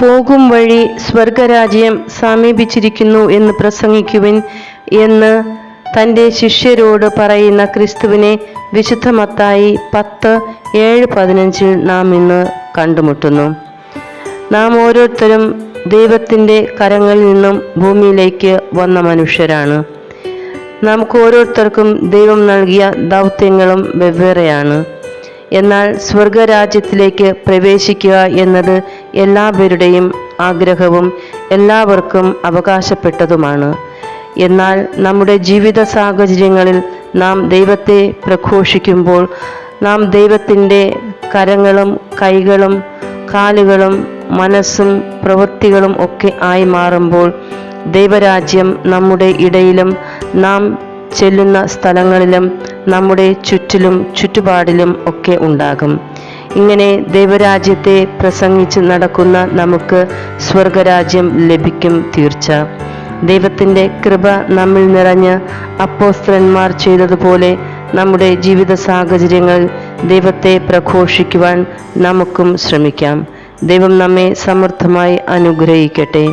പോകും വഴി സ്വർഗരാജ്യം സമീപിച്ചിരിക്കുന്നു എന്ന് പ്രസംഗിക്കുവിൻ എന്ന് തന്റെ ശിഷ്യരോട് പറയുന്ന ക്രിസ്തുവിനെ വിശുദ്ധമത്തായി പത്ത് ഏഴ് പതിനഞ്ചിൽ നാം ഇന്ന് കണ്ടുമുട്ടുന്നു. നാം ഓരോരുത്തരും ദൈവത്തിന്റെ കരങ്ങളിൽ നിന്നും ഭൂമിയിലേക്ക് വന്ന മനുഷ്യരാണ്. നമുക്ക് ഓരോരുത്തർക്കും ദൈവം നൽകിയ ദൗത്യങ്ങളും വെവ്വേറെയാണ്. എന്നാൽ സ്വർഗരാജ്യത്തിലേക്ക് പ്രവേശിക്കുക എന്നത് എല്ലാവരുടെയും ആഗ്രഹവും എല്ലാവർക്കും അവകാശപ്പെട്ടതുമാണ്. എന്നാൽ നമ്മുടെ ജീവിത സാഹചര്യങ്ങളിൽ നാം ദൈവത്തെ പ്രഘോഷിക്കുമ്പോൾ നാം ദൈവത്തിന്റെ കരങ്ങളും കൈകളും കാലുകളും മനസ്സും പ്രവൃത്തികളും ഒക്കെ ആയി മാറുമ്പോൾ ദൈവരാജ്യം നമ്മുടെ ഇടയിലും നാം ചെല്ലുന്ന സ്ഥലങ്ങളിലും നമ്മുടെ ചുറ്റിലും ചുറ്റുപാടിലും ഒക്കെ ഉണ്ടാകും. ഇങ്ങനെ ദൈവരാജ്യത്തെ പ്രസംഗിച്ച് നടക്കുന്ന നമുക്ക് സ്വർഗരാജ്യം ലഭിക്കും തീർച്ച. ദൈവത്തിന്റെ കൃപ നമ്മിൽ നിറഞ്ഞ് അപ്പോസ്ത്രന്മാർ ചെയ്തതുപോലെ നമ്മുടെ ജീവിത സാഹചര്യങ്ങൾ ദൈവത്തെ പ്രഘോഷിക്കുവാൻ നമുക്കും ശ്രമിക്കാം. ദൈവം നമ്മെ സമർത്ഥമായി അനുഗ്രഹിക്കട്ടെ.